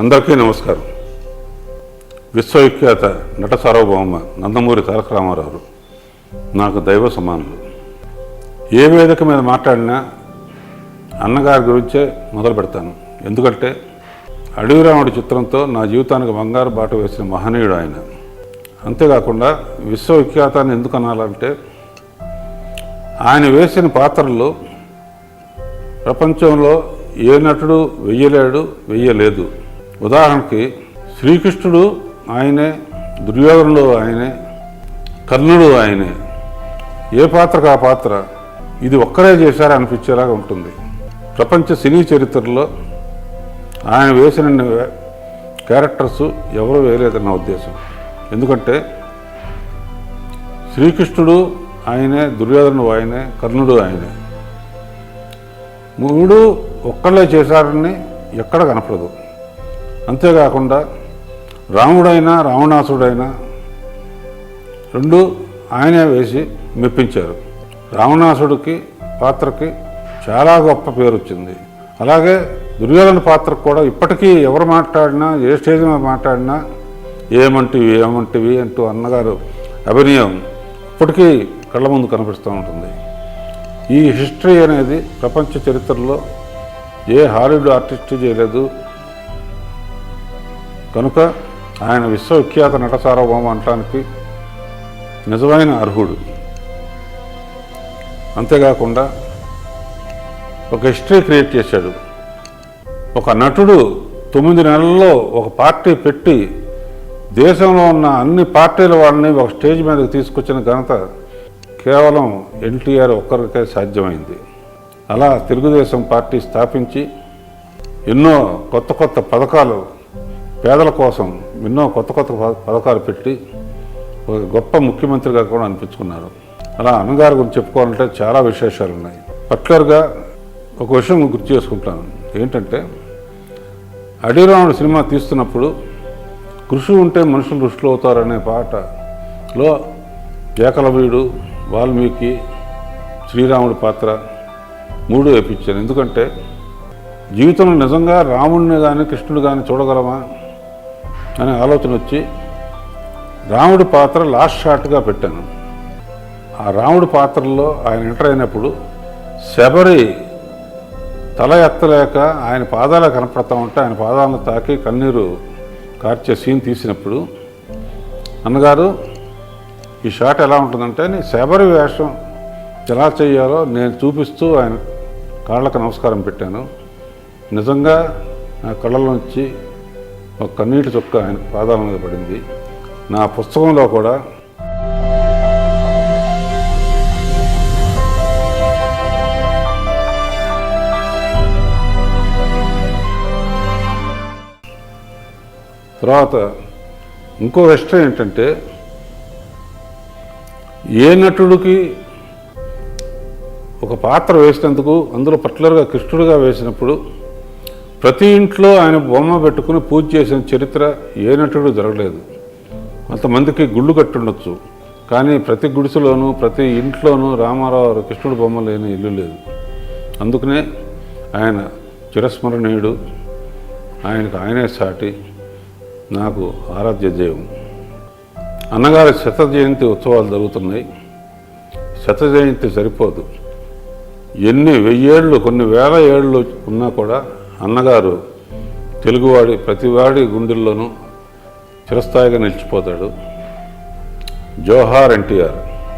అందరికీ నమస్కారం. విశ్వవిఖ్యాత నట సార్వభౌమ నందమూరి తారక రామారావు నాకు దైవ సమానులు. ఏ వేదిక మీద మాట్లాడినా అన్నగారి గురించే మొదలు పెడతాను. ఎందుకంటే అడవి రాముడి చిత్రంతో నా జీవితానికి బంగారు బాట వేసిన మహనీయుడు ఆయన. అంతేకాకుండా విశ్వవిఖ్యాతాన్ని ఎందుకు అనాలంటే ఆయన వేసిన పాత్రల్లో ప్రపంచంలో ఏ నటుడు వెయ్యలేడు వెయ్యలేదు. ఉదాహరణకి శ్రీకృష్ణుడు ఆయనే దుర్యోధనుడు ఆయనే కర్ణుడు ఆయనే. ఏ పాత్రకు ఆ పాత్ర? ఇది ఒక్కరే చేశారా అనిపించేలాగా ఉంటుంది. ప్రపంచ సినీ చరిత్రలో ఆయన వేసిన క్యారెక్టర్స్ ఎవరు వేయలేదన్న ఉద్దేశం. ఎందుకంటే శ్రీకృష్ణుడు ఆయనే దుర్యోధనుడు ఆయనే కర్ణుడు ఆయనే. మూడు ఒక్కళ్ళే చేశారని ఎక్కడ కనపడదు. అంతేకాకుండా రాముడైనా రావణాసుడైనా రెండు ఆయనే వేసి మెప్పించారు. రావణాసుడికి పాత్రకి చాలా గొప్ప పేరు వచ్చింది అలాగే దుర్యోధన పాత్రకు కూడా ఇప్పటికీ ఎవరు మాట్లాడినా ఏ స్టేజ్ మీద మాట్లాడినా ఏమంటివి ఏమంటివి అంటూ అన్నగారు అభినయం ఇప్పటికీ కళ్ళ ముందు కనిపిస్తూ ఉంటుంది. ఈ హిస్టరీ అనేది ప్రపంచ చరిత్రలో ఏ హాలీవుడ్ ఆర్టిస్ట్ చేయలేదు కనుక ఆయన విశ్వవిఖ్యాత నట సార్వభౌమ అనటానికి నిజమైన అర్హుడు. అంతేకాకుండా ఒక హిస్టరీ క్రియేట్ చేశాడు. ఒక నటుడు తొమ్మిది నెలల్లో ఒక పార్టీ పెట్టి దేశంలో ఉన్న అన్ని పార్టీల వాళ్ళని ఒక స్టేజ్ మీదకి తీసుకొచ్చిన ఘనత కేవలం ఎన్టీఆర్ ఒక్కరికే సాధ్యమైంది. అలా తెలుగుదేశం పార్టీ స్థాపించి ఎన్నో కొత్త కొత్త పథకాలు పేదల కోసం ఎన్నో కొత్త కొత్త ప- పథకాలు పెట్టి ఒక గొప్ప ముఖ్యమంత్రిగా కూడా అనిపించుకున్నారు. అలా అన్నగారి గురించి చెప్పుకోవాలంటే చాలా విశేషాలు ఉన్నాయి. పర్టికులర్గా ఒక విషయం గుర్తు చేసుకుంటాను. ఏంటంటే అడిరాముడు సినిమా తీస్తున్నప్పుడు కృషి ఉంటే మనుషులు ఋషులు అవుతారనే పాటలో ఏకలవీయుడు వాల్మీకి శ్రీరాముడి పాత్ర మూడు వేపించాను ఎందుకంటే జీవితంలో నిజంగా రాముడిని కానీ కృష్ణుడు కానీ చూడగలమా? అనే ఆలోచన వచ్చి రాముడి పాత్ర లాస్ట్ షాట్గా పెట్టాను. ఆ రాముడి పాత్రలో ఆయన ఎంటర్ అయినప్పుడు శబరి తల ఎత్తలేక ఆయన పాదాలు కనపడతా ఉంటే ఆయన పాదాలను తాకి కన్నీరు కార్చే సీన్ తీసినప్పుడు అన్నగారు ఈ షాట్ ఎలా ఉంటుందంటే శబరి వేషం ఎలా చేయాలో నేను చూపిస్తూ ఆయన కాళ్ళకు నమస్కారం పెట్టాను. నిజంగా నా కళ్ళలోంచి ఒక కన్నీటి చుక్క ఆయన పాదాల మీద పడింది. నా పుస్తకంలో కూడా తర్వాత ఇంకో విషయం ఏంటంటే ఏ నటుడికి ఒక పాత్ర వేసినందుకు అందులో పర్టికులర్గా కృష్ణుడిగా వేసినప్పుడు ప్రతి ఇంట్లో ఆయన బొమ్మ పెట్టుకుని పూజ చేసిన చరిత్ర ఏ నటుడు జరగలేదు. కొంతమందికి గుళ్ళు కట్టుండొచ్చు. కానీ ప్రతి గుడిసెలోనూ ప్రతి ఇంట్లోనూ రామారావు కృష్ణుడు బొమ్మ లేని ఇల్లు లేదు. అందుకనే ఆయన చిరస్మరణీయుడు. ఆయనకు ఆయనే సాటి. నాకు ఆరాధ్య దైవం అన్నగారి శత జయంతి ఉత్సవాలు జరుగుతున్నాయి. శత జయంతి సరిపోదు. ఎన్ని వెయ్యేళ్ళు కొన్ని వేల ఏళ్ళు ఉన్నా కూడా అన్నగారు తెలుగువాడి ప్రతివాడి గుండెల్లోనూ చిరస్థాయిగా నిలిచిపోతాడు. జోహార్ ఎన్టీఆర్.